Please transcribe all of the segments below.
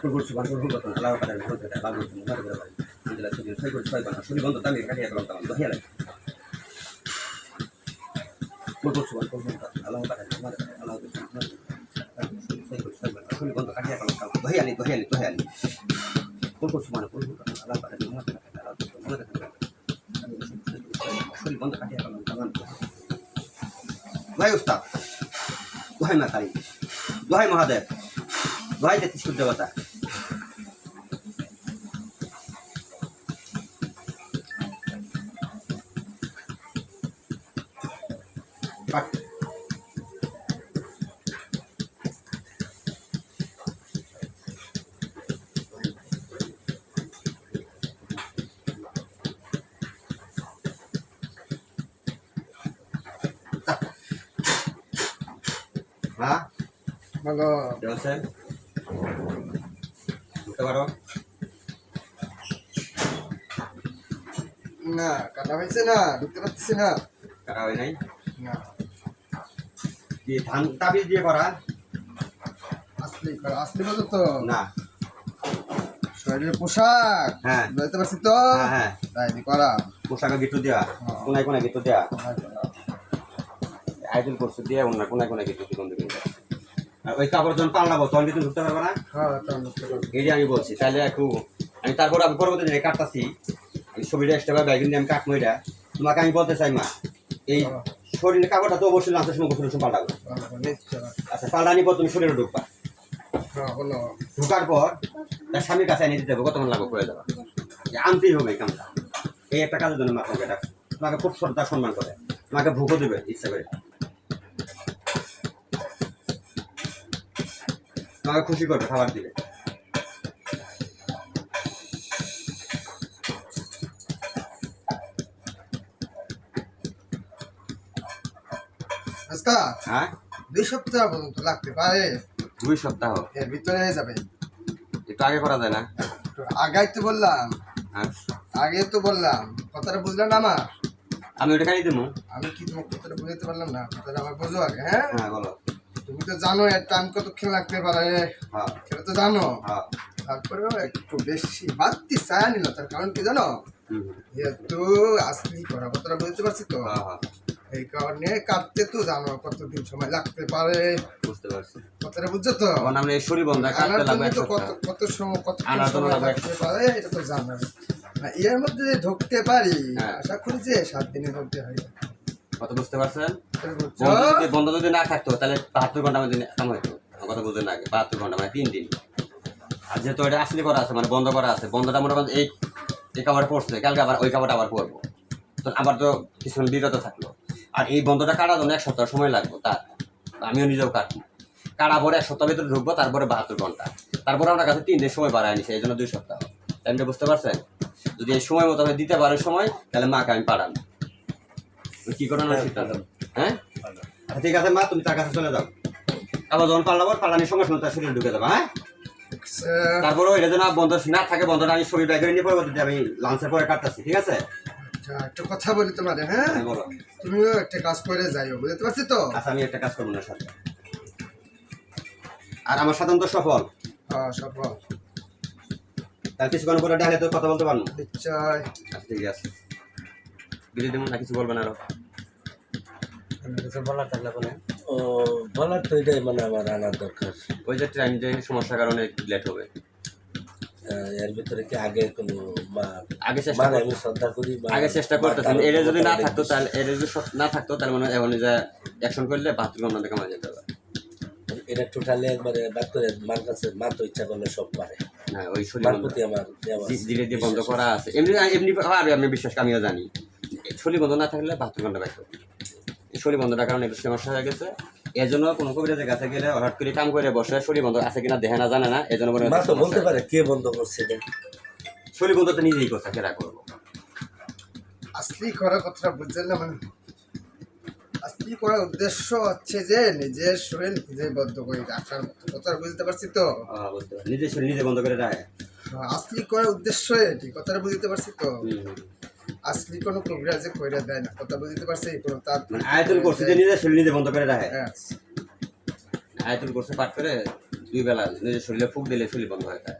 batun alawa pada semua ada alawa itu semua saya kurus saya ban suri bantu kaki kalau tahu bahaya nih bahaya nih bahaya nih kurkursu ban kurkur batun alawa pada semua ada alawa itu semua ada suri bantu kaki kalau tahu ভাই উস্তাদ দোহাই মহাদেব দোহাই দেবতা হ্যাঁ ভালো। দেওয়াছে বুঝতে পারো? না কাটা হয়েছে না ঢুকতে পারতেছি না। কাটা হয় নাই? না। কি ধান তাবিজ দিয়ে করা? আসলি আসলি বলো তো। না। শরীরের পোশাক। হ্যাঁ। বুঝতে পারছি তো? হ্যাঁ হ্যাঁ। তাই করা। পোশাকে গিটু দেওয়া হ্যাঁ। কোনায় কোনায় গিটু দেওয়া করা। আইডিল করছে দিয়ে অন্য কোনায় কোনায় দিবেন দিবেন। আর ওই কাপড় যখন পাল্লাবো তখন কিন্তু ঢুকতে পারবে না? হ্যাঁ এই যে আমি বলছি তাহলে একটু আমি তারপর আমি পরবর্তী দিনে কাটতাছি। আমি ছবিটা এক্সট্রা ব্যাগ দিয়ে আমি কাটবো এটা। তোমাকে আমি বলতে চাই মা এই শরীরের কাপড়টা তো অবশ্যই লাঞ্চের সময় গোসল সময় পাল্টাবো। ভালো, ভালো, আচ্ছা পাল্টানি পর তুমি শরীরে ঢুকবা। ঢুকার পর তার স্বামীর কাছে এনে দিতে হবে কতক্ষণ লাগবে করে দেওয়া আনতেই হবে এই কামটা। এই একটা কাজের জন্য মা তোমাকে খুব শ্রদ্ধা সম্মান করে। তোমাকে ভুকও দেবে ইচ্ছা করে। তোমাকে খুশি করবে খাবার আজকা? হ্যাঁ? দুই সপ্তাহ পর্যন্ত লাগতে পারে। দুই সপ্তাহ? এর ভিতরে হয়ে যাবে। একটু আগে করা যায় না? আগাই তো বললাম। হ্যাঁ। আগে তো বললাম। কথাটা বুঝলে না আমার? আমি ওটা খাই দেবো। আমি কি তোমার কথাটা বুঝতে পারলাম না? কথাটা আমার বোঝো আগে হ্যাঁ? হ্যাঁ বলো। তুমি তো জানো এর টাইম কতক্ষণ লাগতে পারে? হ্যাঁ। সেটা তো জানো। হ্যাঁ। তারপরেও একটু বেশি বাড়তি ছায়া নিল তার কারণ কি জানো। যেহেতু আসলি করা কথাটা বুঝতে পারছি তো। হ্যাঁ এই কারণে কাটতে তো জানো কতদিন সময় লাগতে পারে। বুঝতে পারছি। কথাটা বুঝছ তো? আমরা এই শরীর বন্ধা কাটতে লাগবে তো কত কত সময় কত সময় লাগতে পারে এটা তো জানো এর মধ্যে ঢুকতে পারি। আশা করি যে সাত দিনের মধ্যে হয়ে কত বুঝতে পারছেন? বন্ধ যদি না থাকতো তাহলে বাহাত্তর ঘণ্টা আমাদের কাম হইতো। কথা বুঝে না আগে। বাহাত্তর ঘণ্টা মানে তিন দিন। আর যেহেতু এটা আসলে করা আছে মানে বন্ধ করা আছে বন্ধটা মনে করেন এই এই কাপড় পড়ছে কালকে আবার ওই কাপড়টা আবার পরবো তো আবার তো কিছুক্ষণ বিরত থাকল। আর এই বন্ধটা কাটার জন্য এক সপ্তাহ সময় লাগবে তার। আমিও নিজেও কাটবো। কাটা পরে এক সপ্তাহ ভিতরে ঢুকবো তারপরে বাহাত্তর ঘণ্টা। তারপরে আমার কাছে তিন দিন সময় বাড়ায় নিছে এই জন্য দুই সপ্তাহ। টাইমটা বুঝতে পারছেন? যদি এই সময় মতো আমি দিতে পারে সময় তাহলে মাকে আমি পাঠান কি সিদ্ধান্ত হ্যাঁ? আচ্ছা, ঠিক আছে মা তুমি তার কাছে চলে যাও। আবার যখন পাল্লাবো পাল্লানির সঙ্গে সঙ্গে তার শরীরে ঢুকে দেবো হ্যাঁ? তারপরে এটা যেন বন্ধ না থাকে বন্ধটা আমি শরীর ব্যাগ নিয়ে পরবর্তীতে আমি লাঞ্চের পরে কাটতেছি ঠিক আছে? আচ্ছা, একটা কথা বলি তোমাদের হ্যাঁ? হ্যাঁ বলো। তুমিও একটা কাজ করে যাইও বুঝতে পারছি তো? আচ্ছা আমি একটা কাজ করব না সাথে। আর আমার সাধারণত সফল। হ্যাঁ বল। তার কিছুক্ষণ পরে ডালে তো কথা বলতে পারব নিশ্চয়। আচ্ছা ঠিক আছে। দেবো না কিছু বলবেন আরও? কিছু বলার থাকলে বলে ও বলার তো এটাই মানে আমার আনার দরকার। ওই যে ট্রেন যে সমস্যার কারণে লেট হবে। এর ভিতরে কি আগে কোনো আগে চেষ্টা মানে আমি শ্রদ্ধা করি আগে চেষ্টা করতেছেন। কারও যদি না থাকতো তাহলে এর যদি না থাকতো তাহলে মানে এখন যে অ্যাকশন করলে যেতে হবে এটা টোটালি একবারে বাদ করে মার কাছে মা তো ইচ্ছা করলে সব পারে। হ্যাঁ ওই শরীর বন্ধ- আমার ধীরে ধীরে বন্ধ করা আছে। এমনি এমনি পারবে আমি বিশ্বাস আমিও জানি। শরীর বন্ধ না থাকলে বাহাত্তর ঘণ্টা বাইক এই শরীর বন্ধটার কারণে একটু সমস্যা হয়ে গেছে। এর জন্য কোনো কবিরাজের কাছে গেলে হঠাৎ করে কাম করে বসে শরীর বন্ধ আছে কিনা দেখে না জানে না এই জন্য বলতে পারে কে বন্ধ করছে এটা শরীর বন্ধ তো নিজেই করছে কেরা করব? আসলি করার কথাটা বুঝছেন না মানে? আসলি করার উদ্দেশ্য হচ্ছে যে নিজের শরীর নিজে বন্ধ করে রাখার কথাটা বুঝতে পারছি তো? আহ, বুঝতে পারছি। নিজে শরীর নিজে বন্ধ করে রাখে। হ্যাঁ, আসলি করার উদ্দেশ্য এটি কথাটা বুঝতে পারছি তো? হুম। আসলি কোনো কবিরাজে কইরা দেয় না কথা বুঝতে পারছি কোনো তার আয়তন করছে যে নিজে শরীর নিজে বন্ধ করে রাখে। হ্যাঁ, আয়তন করছে পাঠ করে দুই বেলা নিজের শরীরে ফুক দিলে শরীর বন্ধ হয়ে যায়।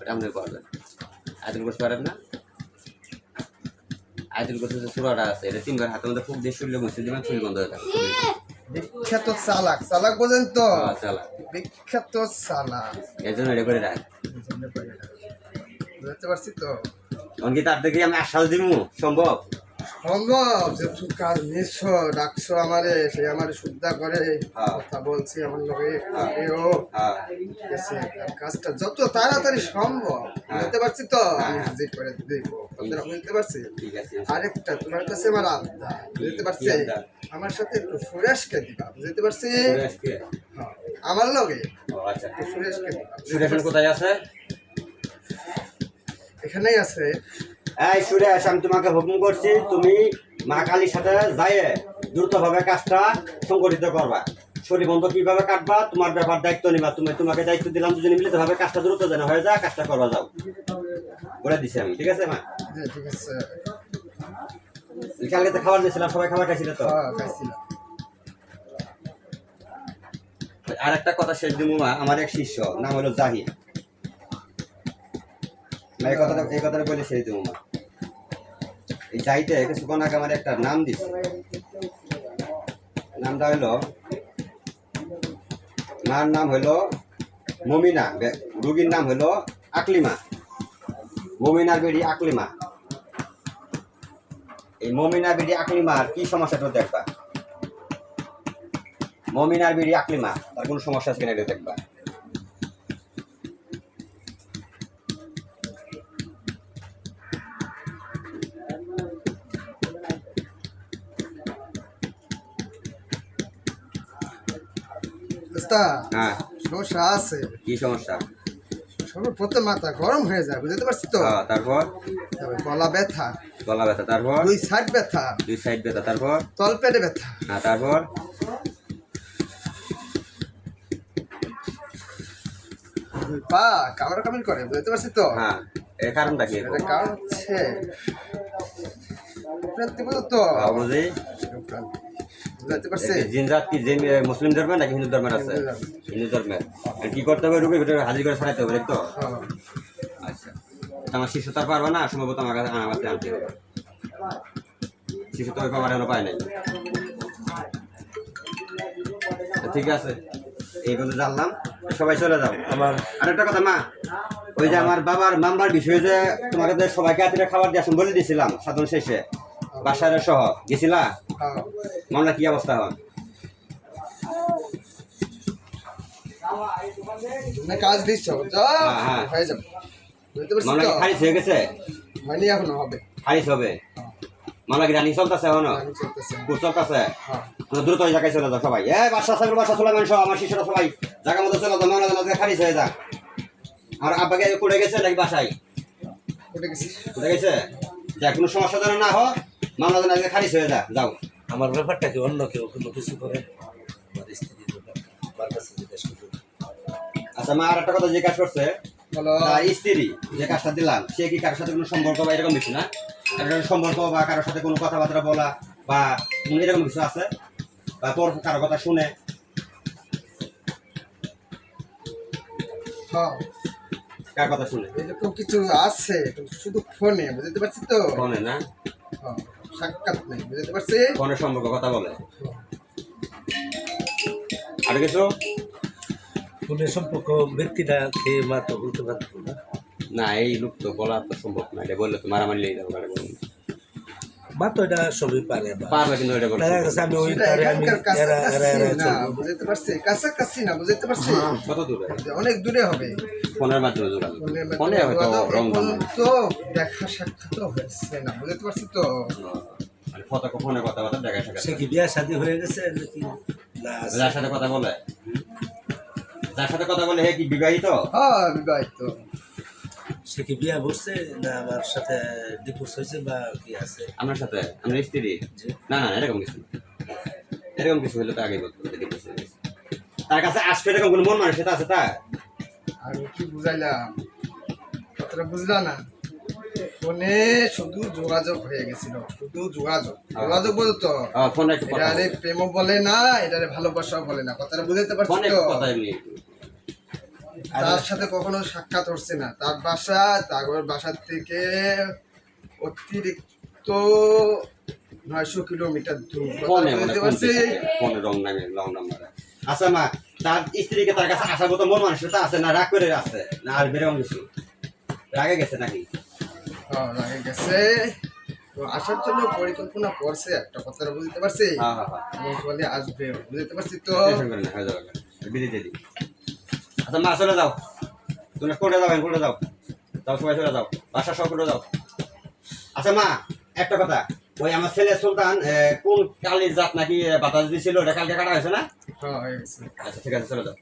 ওটা আপনি করতে পারেন না। যে সুরাটা আছে এটা তিনবার হাতের মধ্যে ফুক দিয়ে শরীরে মুছে দিবেন শরীর বন্ধ হয়ে যাবে। বিখ্যাত চালাক। চালাক বোঝেন তো? বিখ্যাত চালাক। এই জন্য এটা করে রাখ। বুঝতে পারছি তো? তার থেকে আমি আশ্বাস দিব সম্ভব? সম্ভব যে তুই কাজ ডাকছো আমারে সে আমারে শুদ্ধা করে। হ্যাঁ। কথা বলছি আমার লগে। হ্যাঁ। তার কাজটা যত তাড়াতাড়ি সম্ভব। হ্যাঁ। বুঝতে পারছি তো? আমি হ্যাঁ। হাজির করে দেবো। কথাটা বুঝতে পারছি? আরেকটা তোমার কাছে আমার আবদা বুঝতে পারছি? আমার সাথে একটু সুরেশকে দিবা বুঝতে পারছি? হ্যাঁ, আমার লগে? আচ্ছা। সুরেশকে দিবা। সুরেশ কোথায় আছে? এখানেই আছে। এই সুরেশ আমি তোমাকে হুকুম করছি তুমি মা কালীর সাথে যাইয়ে দ্রুতভাবে কাজটা সংগঠিত করবা। শরীর বন্ধ কীভাবে কাটবা তোমার ব্যাপার দায়িত্ব নিবা। তুমি তোমাকে দায়িত্ব দিলাম দুজনে মিলিত ভাবে কাজটা দ্রুত যেন হয়ে যায় কাজটা করবা যাও। বলে দিছি আমি ঠিক আছে মা? ঠিক আছে। কালকে তো খাবার দিয়েছিলাম সবাই খাবার খাইছিল তো? হ্যাঁ আর একটা কথা শেষ দিমু মা আমার এক শিষ্য নাম হলো জাহিদ। এই কথাটা এই কথাটা বলে দিমু মা। এই আমার একটা নাম নামটা মার নাম মমিনা রুগীর নাম হলো আকলিমা। মমিনার বেড়ি আকলিমা। এই মমিনা বিডি আকলিমার কি সমস্যাটা দেখবা? মমিনার বিডি আকলিমা তার কোনো সমস্যা আছে কিনা দেখবা? দোস্তা হ্যাঁ। সমস্যা আছে। কি সমস্যা? সর্বপ্রথম মাথা গরম হয়ে যায় বুঝতে পারছি তো? হ্যাঁ, তারপর? গলা ব্যথা। গলা ব্যথা তারপর? দুই সাইড ব্যথা। দুই সাইড ব্যথা তারপর? তল পেটে ব্যথা। হ্যাঁ তারপর? পা কামড়া কামড় করে বুঝতে পারছি তো? হ্যাঁ এর কারণটা কি? এটা কারণ হচ্ছে তো? হ্যাঁ, বুঝি। জিনজাত কি জিন মুসলিম ধর্মের নাকি হিন্দু ধর্মের আছে? হিন্দু ধর্মের। কি করতে হবে রুগীর ভিতরে? হাজির করে সরাইতে হবে তো? হ্যাঁ। আচ্ছা। তা আমার শিশু তার পারবে না সম্ভবত আমার কাছে আমার কাছে আনতে হবে। শিশু তো ওই পাবার এখনও পায় নাই। ঠিক আছে এই কথা জানলাম। সবাই চলে যাও। আমার আরেকটা কথা মা ওই যে আমার বাবার মামলার বিষয়ে যে তোমাকে সবাইকে হাতিরে খাবার দিয়ে আসুন বলে দিয়েছিলাম সাধন শেষে বাসার সহ গেছিলা। মামলা কি অবস্থা হন কাজ দিচ্ছ। হ্যাঁ, হ্যাঁ। হয়ে যাবে। মামলা কি খারিজ হয়ে গেছে? হয়নি এখনও হবে? খারিজ হবে? মামলা কি রানিং চলতেছে এখনও? চলতেছে। হ্যাঁ। দ্রুত জায়গায় চলে যাও সবাই। এ বাসা বাসা সুলাইমান সহ আমার শিশুরা সবাই। জায়গা মতো চলে যাও মামলা খারিজ হয়ে যাক। আর আব্বাকে কুড়ে গেছে নাকি বাসায়? উঠে গেছি। কুড়ে গেছে? যা কোনো সমস্যা যেন না হোক মামলা জানাতে খারিজ হয়ে যা যাও। আমার ব্যাপারটা কি অন্য কেউ কোনো কিছু করে? আমার স্ত্রীর ব্যাপারটা আমার কাছে জিজ্ঞেস করুন আচ্ছা মা আর একটা কথা জিজ্ঞাসা করছে। বলো। স্ত্রী যে কাজটা দিলাম সে কি কারোর সাথে কোনো সম্পর্ক বা এরকম কিছু না? কারোর সম্পর্ক বা কারোর সাথে কোনো কথাবার্তা বলা বা এরকম কিছু আছে? বা তোর কারও কথা শুনে। হ্যাঁ। কার কথা শুনে? এরকম কিছু আছে শুধু ফোনে বুঝতে পারছি তো? ফোনে না? হ্যাঁ, সাক্ষাৎ নেই বুঝতে পারছি? ফোনের সম্পর্ক কথা বলে। আর কিছু? ফোনের সম্পর্ক ব্যক্তিটা খেয়ে মা তো বলতে পারতো না। না এই লোক তো বলা তো সম্ভব না এটা বললে তো মারামারি লেগে যাবে গাড়ি তো এটা সবই পারে পারবে কিন্তু এটা বলতে। গেছে আমি ওই তারে আমি এরা এরা এরা বুঝতে পারছি? কাছাকাছি না বুঝতে পারছি? কত দূরে? অনেক দূরে হবে। ফোনের মাধ্যমে যোগাযোগ। ফোনে হয়তো রং তো দেখা সাক্ষাৎ হয়েছে না বুঝতে পারছি তো? ফটো ফোনে কথাবার্তা দেখা সে কি বিয়া শাদী হয়ে গেছে নাকি? না যার সাথে কথা বলে। যার সাথে কথা বলে হে কি বিবাহিত? হ্যাঁ বিবাহিত। সে কি বিয়া বসছে না আমার সাথে ডিভোর্স হয়েছে বা কি আছে? আমার সাথে? আমার স্ত্রী? না না এরকম কিছু এরকম কিছু হলে তো আগে বলতো হয়ে গেছে। তার কাছে আসবে এরকম কোনো মন মানুষ আছে তা আর কি বুঝাইলাম? কথাটা বুঝলা না? ফোনে শুধু যোগাযোগ হয়ে গেছিল শুধু যোগাযোগ। যোগাযোগ বলতো ফোনে এটারে প্রেম বলে না এটারে বলে না কথাটা পারছি তো? তার সাথে কখনো সাক্ষাৎ হচ্ছে না তার বাসা তার বাসার থেকে অতিরিক্ত নয়শো কিলোমিটার দূর। মানে বলতে ফোন পারছি ফোনে রং নামে রং নাম্বার। আচ্ছা মা তার স্ত্রীকে তার কাছে আসার মতো মন মানুষটা আছে না? রাগ করে আছে? না আর বেরোম কিছু রাগে গেছে নাকি? হ্যাঁ, গেছে। তো আসার জন্য পরিকল্পনা করছে একটা কথাটা বুঝতে পারছি? হ্যাঁ হ্যাঁ হ্যাঁ। এবং বলে আসবে বুঝতে পারছি তো? হয়ে আচ্ছা মা চলে যাও। তুমি কোর্টে যাও কোর্টে যাও। সবাই চলে যাও। বাসা সব কোর্টে যাও। আচ্ছা মা একটা কথা। ওই আমার ছেলে সুলতান কোন কালির জাত নাকি বাতাস দিছিল? ওটা কালকে কাটা হয়েছে না? হ্যাঁ হয়ে গেছে। আচ্ছা ঠিক আছে চলে যাও।